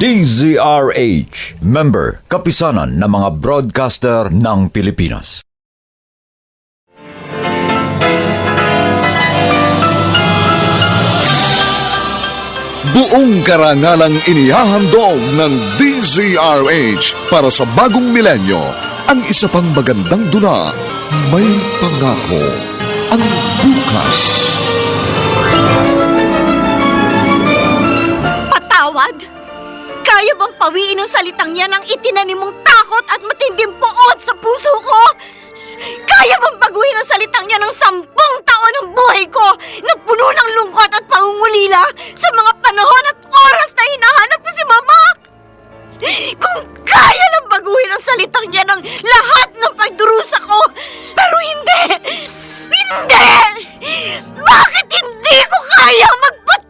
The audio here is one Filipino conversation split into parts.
DZRH, member, kapisanan ng mga broadcaster ng Pilipinas. Buong karangalang inihahandog ng DZRH para sa bagong milenyo ang isa pang magandang dula, May Pangako ang Bukas. Kaya bang pawiin ng salitang yan ang itinanim mong takot at matinding puot sa puso ko? Kaya bang baguhin ang salitang yan ng sampung taon ng buhay ko na puno ng lungkot at pangungulila sa mga panahon at oras na hinahanap ko si Mama? Kung kaya lang baguhin ang salitang yan ng lahat ng pagdurusa ko, pero hindi! Hindi! Bakit hindi ko kaya magpatawad?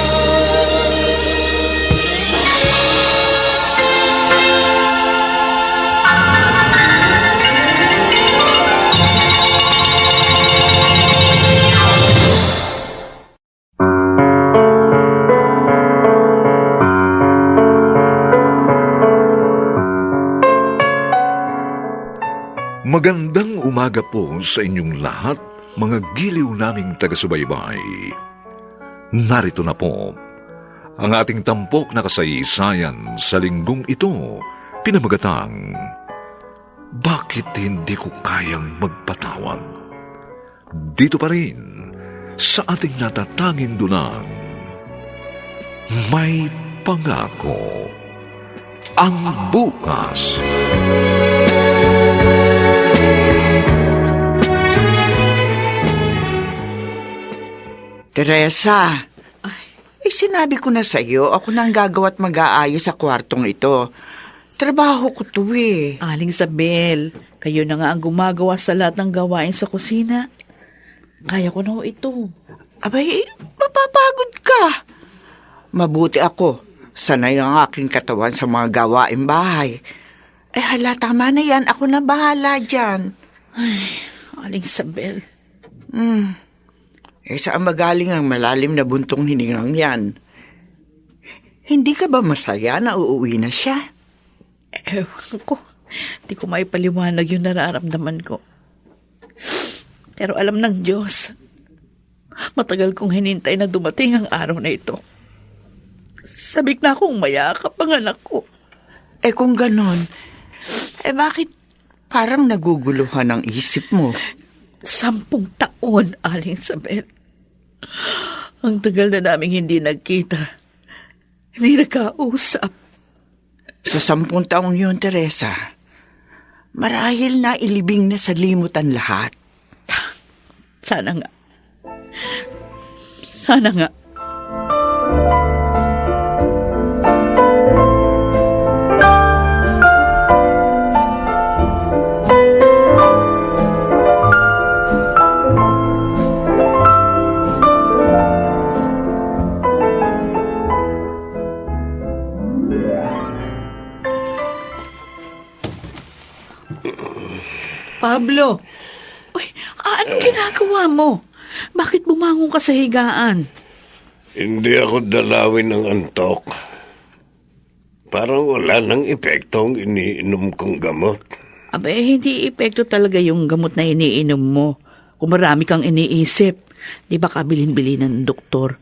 Magandang umaga po sa inyong lahat, mga giliw naming taga-subaybay. Narito na po ang ating tampok na kasaysayan sa linggong ito, pinamagatang Bakit hindi ko kayang magpatawad? Dito pa rin sa ating natatanging dunang May Pangako ang bukas. Teresa, eh sinabi ko na sa'yo, ako nang gagawa't mag-aayos sa kwartong ito. Trabaho ko to eh. Aling Sabel, kayo na nga ang gumagawa sa lahat ng gawain sa kusina. Kaya ko na ho ito. Abay, mapapagod ka. Mabuti ako. Sanay ang aking katawan sa mga gawain bahay. Eh hala, tama na yan. Ako na bahala dyan. Aling Sabel, Hmm. Eh saan magaling ang malalim na buntong hiningang yan? Hindi ka ba masaya na uuwi na siya? ewan ko. Di ko maipaliwanag yung nararamdaman ko. Pero alam ng Diyos, matagal kong hinintay na dumating ang araw na ito. Sabik na akong mayakap ang anak ko. Eh kung ganon, eh bakit parang naguguluhan ang isip mo? Sampung taon, Aling Sabel. Ang tagal na naming hindi nagkita. Hindi nagkausap. Sa sampung taong yun, Teresa, marahil na ilibing na sa limutan lahat. Sana nga. Sana nga. Pablo! Uy, anong ginagawa mo? Bakit bumangon ka sa higaan? Hindi ako dalawin ng antok. Parang wala nang epekto ang iniinom kong gamot. Abe, hindi epekto talaga yung gamot na iniinom mo. Kung marami kang iniisip, di ba kabilin-bilin ng doktor?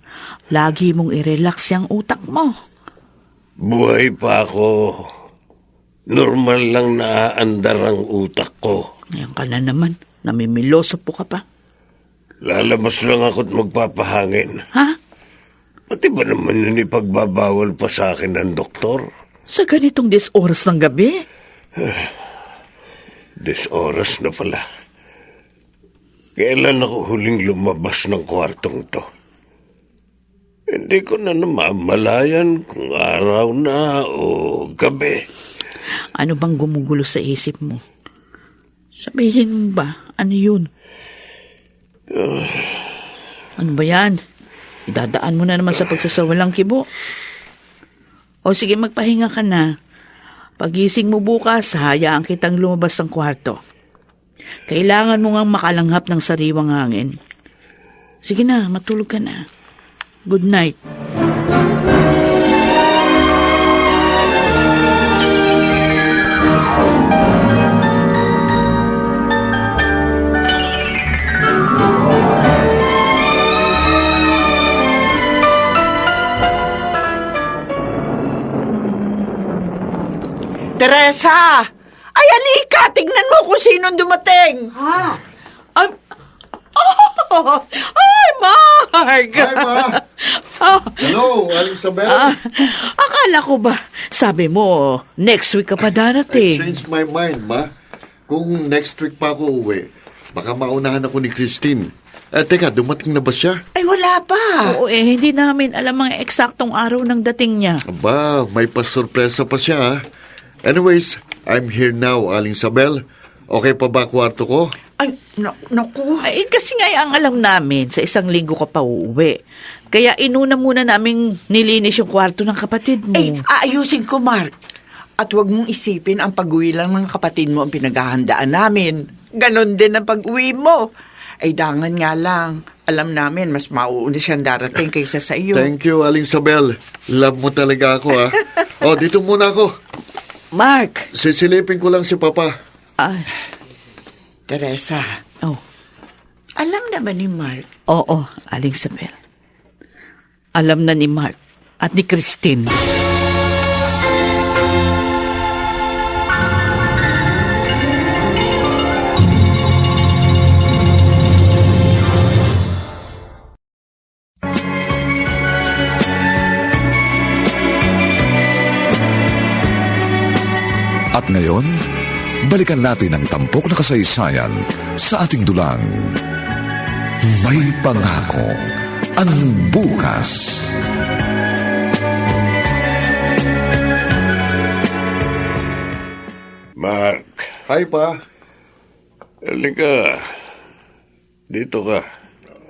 Lagi mong i-relax yung utak mo. Buhay pa ako. Normal lang naaandar ang utak ko. Ngayon ka na naman, namimiloso po ka pa. Lalabas lang ako't magpapahangin. Ha? Pati ba naman yun ipagbabawal pa sa akin ng doktor? Sa ganitong dis oras ng gabi? Des oras na pala. Kailan ako huling lumabas ng kwartong to? Hindi ko na namamalayan kung araw na o gabi. Ano bang gumugulo sa isip mo? Sabihin mo ba, ano yun? Ano ba yan? Idadaan mo na naman sa pagsasawalang kibo. O sige, magpahinga ka na. Pagising mo bukas, hayaan kitang lumabas ng kwarto. Kailangan mo ngang makalanghap ng sariwang hangin. Sige na, matulog ka na. Good night. Teresa! Ay, alika! Tignan mo kung sinong dumating! Ha? Ay, oh, ay, Mark! Hi, Ma. Oh, Hello, Aling Isabel. ah, akala ko ba, sabi mo, next week ka pa I darating. changed my mind, Ma. Kung next week pa ako uwi, baka maunahan ako ni Christine. Eh, teka, dumating na ba siya? Ay, wala pa. Oo eh, hindi namin alam ang eksaktong araw ng dating niya. Aba, may pasurpresa pa siya, ha? Anyways, I'm here now, Aling Isabel. Okay pa ba kwarto ko? Ay, na, naku. Ay, kasi nga ang alam namin, sa isang linggo ka pa uuwi. Kaya inuna muna naming nilinis yung kwarto ng kapatid mo. Eh, aayusin ko, Mark. At huwag mong isipin ang pag-uwi lang ng kapatid mo ang pinaghahandaan namin. Ganon din ang pag-uwi mo. Ay, dangan nga lang. Alam namin, mas mauuna siyang darating kaysa sa iyo. Thank you, Aling Isabel. Love mo talaga ako, ha? oh, dito muna ako. Mark! Sisilipin ko lang si Papa. Ay, Teresa, oh. alam na ba ni Mark? Oo, Aling Sabel. Alam na ni Mark at ni Christine. Ngayon, balikan natin ang tampok na kasaysayan sa ating dulang. May pangako ang bukas. Mark, Hi, Pa. halika. Dito ka.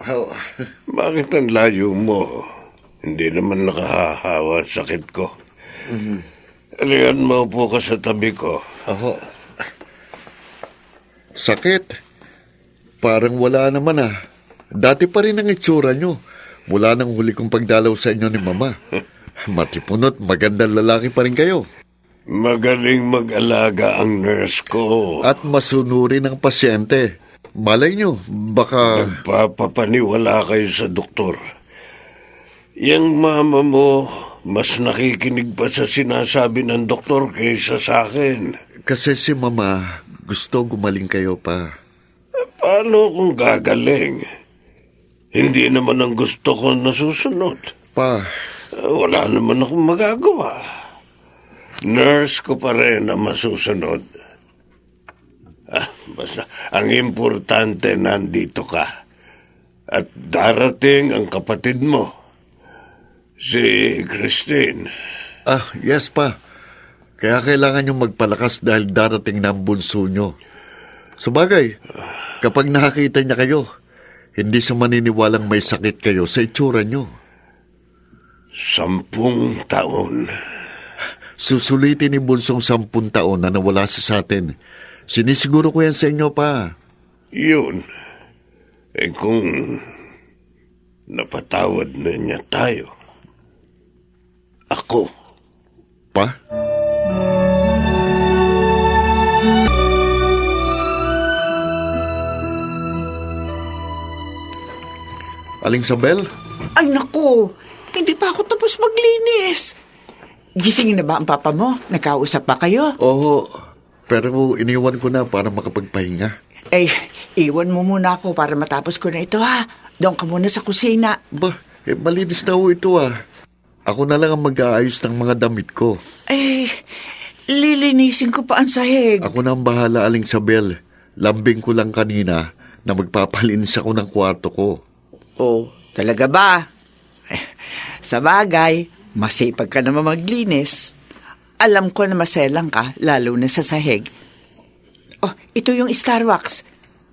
How- Bakit ang layo mo? Hindi naman nakahahawa ang sakit ko. Alihan mo po ka sa tabi ko. Ako. Sakit. Parang wala naman ah. Dati pa rin ang itsura nyo. Mula nang huli kong pagdalaw sa inyo ni Mama. Matipunot, magandang lalaki pa rin kayo. Magaling mag-alaga ang nurse ko. At masunurin ang pasyente. Malay nyo, baka... Nagpapapaniwala kayo sa doktor. Yang mama mo, mas nakikinig pa sa sinasabi ng doktor kaysa sa akin. Kasi si Mama, gusto gumaling kayo pa. Paano kung gagaling? Hindi naman ang gusto ko nasusunod. Pa, Wala naman akong magagawa. Nurse ko pa rin ang masusunod. Ah, basta, ang importante nandito ka. At darating ang kapatid mo, si Christine. ah, yes pa. Kaya kailangan nyo magpalakas dahil darating na ang bunso nyo. Sabagay, kapag nakakita niya kayo, hindi siya maniniwalang may sakit kayo sa itsura nyo. Sampung taon. Susulitin ni Bunsong sampun taon na nawala sa sa atin. Sinisiguro ko yan sa inyo pa. Yun. Eh kung napatawad na niya tayo, ako. Pa? Aling Sabel? Ay naku, hindi pa ako tapos maglinis. Gising na ba ang papa mo? Nakausap pa kayo? Oo, pero iniwan ko na para makapagpahinga. Eh, iwan mo muna ako para matapos ko na ito ha. Doon ka muna sa kusina. Ba, eh, malinis na ho ito ah. Ako na lang ang mag-aayos ng mga damit ko. Eh, lilinisin ko pa ang sahig. Ako na ang bahala, Aling Sabel. Lambing ko lang kanina na magpapalinis ako ng kwarto ko. Oh, talaga ba? Eh, sa bagay, masipag ka naman maglinis. Alam ko na maselang ka, lalo na sa sahig. Oh, ito yung Star Wax.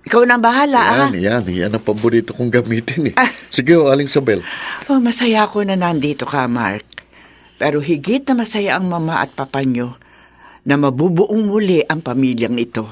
Ikaw na ang bahala, ah. Yan, yan, yan ang paborito kong gamitin eh. Ah. Sige ho, Aling Sabel. Oh, masaya ako na nandito ka, Mark. Pero higit na masaya ang mama at papa nyo na mabubuong muli ang pamilyang ito.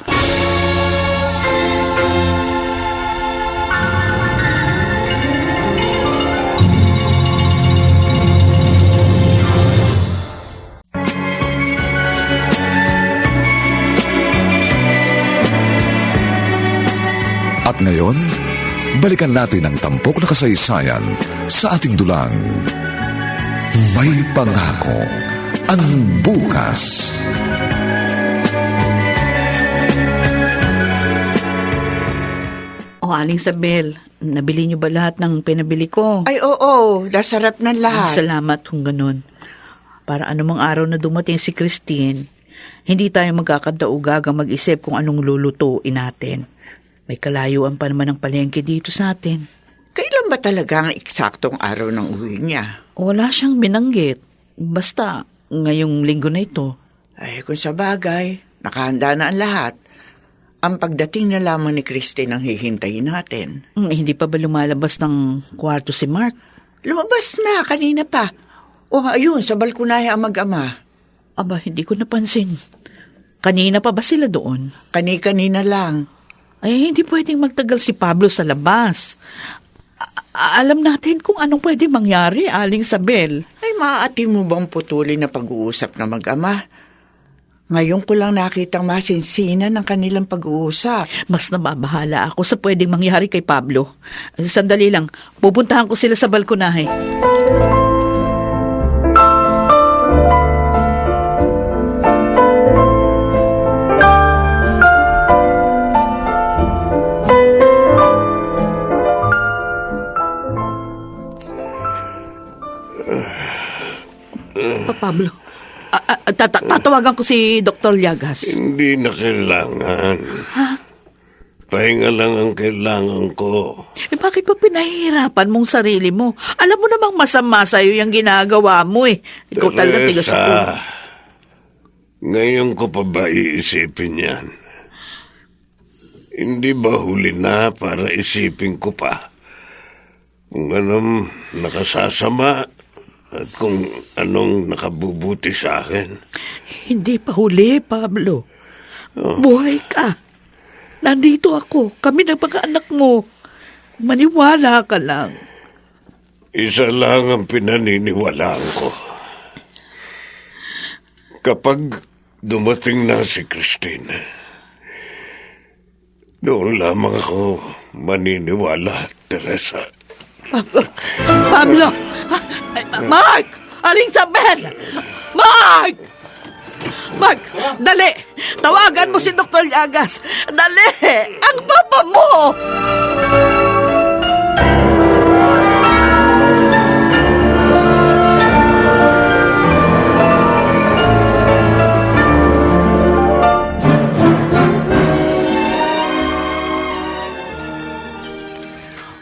Balikan natin ang tampok na kasaysayan sa ating dulang. May pangako ang bukas. O, Aling Sabel, nabili niyo ba lahat ng pinabili ko? Ay, oo, nasarap ng lahat. Salamat kung ganun. Para anumang araw na dumating si Christine, hindi tayo magkakadaugagang mag-isip kung anong lulutuin natin. May kalayuan pa naman ng palengke dito sa atin. Kailan ba talaga ang eksaktong araw ng uwi niya? Wala siyang binanggit. Basta, ngayong linggo na ito. Ay, kung sa bagay, nakahanda na ang lahat. Ang pagdating na lamang ni Christine ang hihintayin natin. Hmm, hindi pa ba lumalabas ng kwarto si Mark? Lumabas na, kanina pa. O ayun, sa balkonahe ang mag-ama. Aba, hindi ko napansin. Kanina pa ba sila doon? Kani-kanina lang. Ay, hindi pwedeng magtagal si Pablo sa labas. A- alam natin kung anong pwede mangyari, Aling Sabel. Ay, maaati mo bang putulin na pag-uusap na mag-ama? Ngayon ko lang nakitang masinsinan ng kanilang pag-uusap. Mas nababahala ako sa pwedeng mangyari kay Pablo. Sandali lang, pupuntahan ko sila sa balkonahe. Pa Pablo, a- a- tata- tatawagan ko si Dr. Llagas. Hindi na kailangan. Pahinga lang ang kailangan ko. Eh, bakit pa pinahihirapan mong sarili mo? Alam mo namang masama sa'yo yung ginagawa mo eh. Ikaw talaga tigas ako. ngayon ko pa ba iisipin yan? Hindi ba huli na para isipin ko pa? Kung anong nakasasama at kung anong nakabubuti sa akin. Hindi pa huli, Pablo. Buhay ka. Nandito ako. Kami ng mga anak mo. Maniwala ka lang. Isa lang ang pinaniniwalaan ko. Kapag dumating na si Christine, doon lamang ako maniniwala, Teresa. Pablo! Ah, Mark! Aling Sabel! Mark! Mark, dali! Tawagan mo si Dr. Llagas! Dali! Ang papa mo!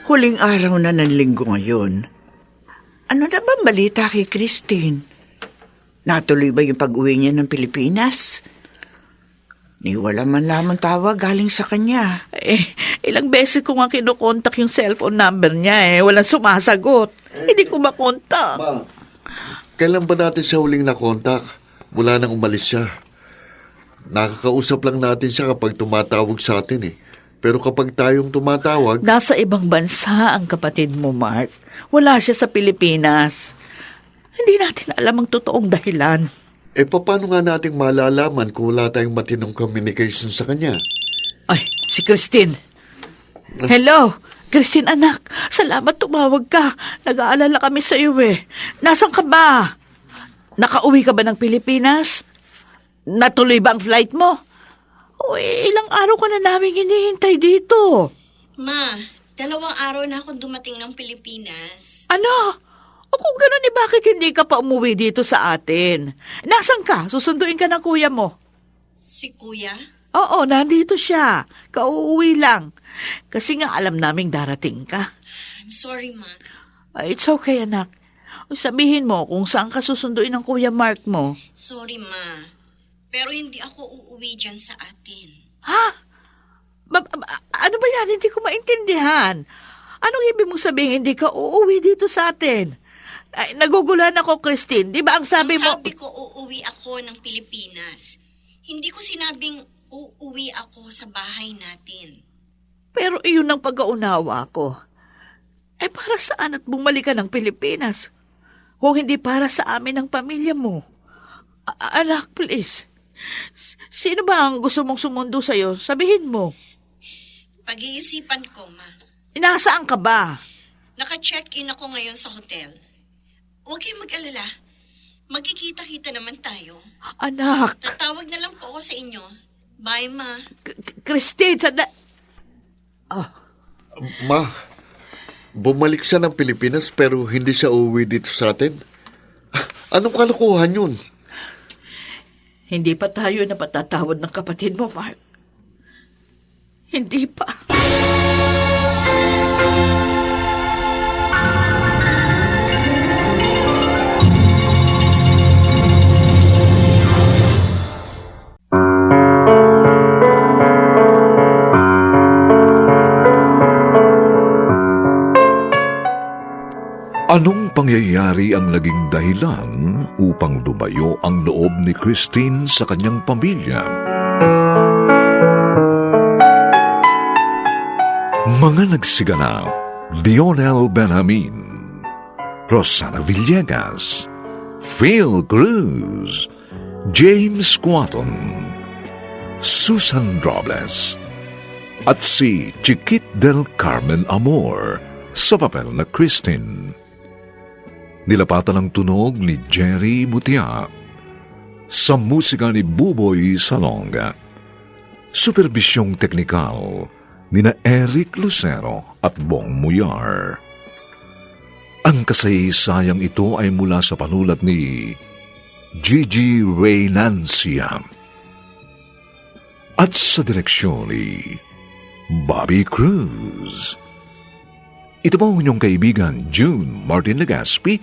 Huling araw na ng linggo ngayon. Ano na ba balita kay Christine? Natuloy ba yung pag-uwi niya ng Pilipinas? Ni wala man lamang tawag galing sa kanya. Eh, ilang beses ko nga kinokontak yung cellphone number niya eh. Walang sumasagot. Hindi ko makontak. Kailan ba natin siya huling nakontak? Wala nang umalis siya. Nakakausap lang natin siya kapag tumatawag sa atin eh. Pero kapag tayong tumatawag, Nasa ibang bansa ang kapatid mo, Mark. Wala siya sa Pilipinas. Hindi natin alam ang totoong dahilan. eh paano nga nating malalaman kung wala tayong matinong communication sa kanya? Ay, si Christine. Hello, Christine anak, salamat tumawag ka. Nag-aalala kami sa iyo eh. Nasaan ka ba? Nakauwi ka ba ng Pilipinas? Natuloy ba ang flight mo? O ilang araw ka na namin hinihintay dito. Ma, dalawang araw na akong dumating ng Pilipinas. Ano? O kung gano'n eh, bakit hindi ka pa umuwi dito sa atin? Nasaan ka? Susunduin ka ng kuya mo. Si Kuya? Oo, nandito siya. Kauuwi lang. Kasi nga alam naming darating ka. I'm sorry, Ma. It's okay, anak. Sabihin mo kung saan ka susunduin ng kuya Mark mo. Sorry, Ma. Pero hindi ako uuwi dyan sa atin. Ha? Ba- ba- ano ba yan? Hindi ko maintindihan. Anong ibig mong sabihin hindi ka uuwi dito sa atin? Ay, nagugulan ako, Christine. Di ba ang sabi Ang mo... sabi ko, uuwi ako ng Pilipinas. Hindi ko sinabing uuwi ako sa bahay natin. Pero iyon ang pagkaunawa ko. Eh para saan at bumalik ka ng Pilipinas? Kung hindi para sa amin ang pamilya mo. A- anak, please. Sino ba ang gusto mong sumundo sa'yo? Sabihin mo. Pag-iisipan ko, Ma. Inasaan ka ba? Naka-check-in ako ngayon sa hotel. Huwag kayong mag-alala. Magkikita-kita naman tayo. Anak, Tatawag na lang po ako sa inyo. Bye, Ma. K- Christine, sada... Ma, bumalik siya ng Pilipinas pero hindi siya uuwi dito sa atin. Anong kalokohan yun? Hindi pa tayo na patatawad ng kapatid mo, Mark. Hindi pa. Anong pangyayari ang naging dahilan upang lumayo ang loob ni Christine sa kanyang pamilya? Mga nagsiganap, Lionel Benjamin, Rosana Villegas, Phil Cruz, James Quaton, Susan Robles, at si Chiquit del Carmen Amor sa papel na Christine. Nilapatan ang tunog ni Jerry Mutia sa musika ni Buboy Salonga. Superbisyong teknikal ni na Eric Lucero at Bong Muyar. Ang kasaysayang ito ay mula sa panulat ni Gigi Reynancia at sa direksyon ni Bobby Cruz. Ito po ang inyong kaibigan, June Martin Legaspi,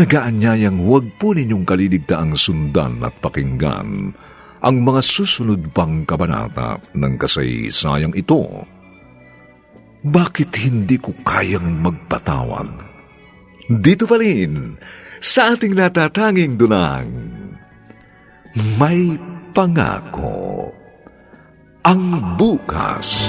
nagaanyayang huwag po ninyong kaliligtaang sundan at pakinggan ang mga susunod pang kabanata ng kasaysayang ito. Bakit hindi ko kayang magpatawad? Dito pa rin, sa ating natatanging dunang, may pangako ang bukas.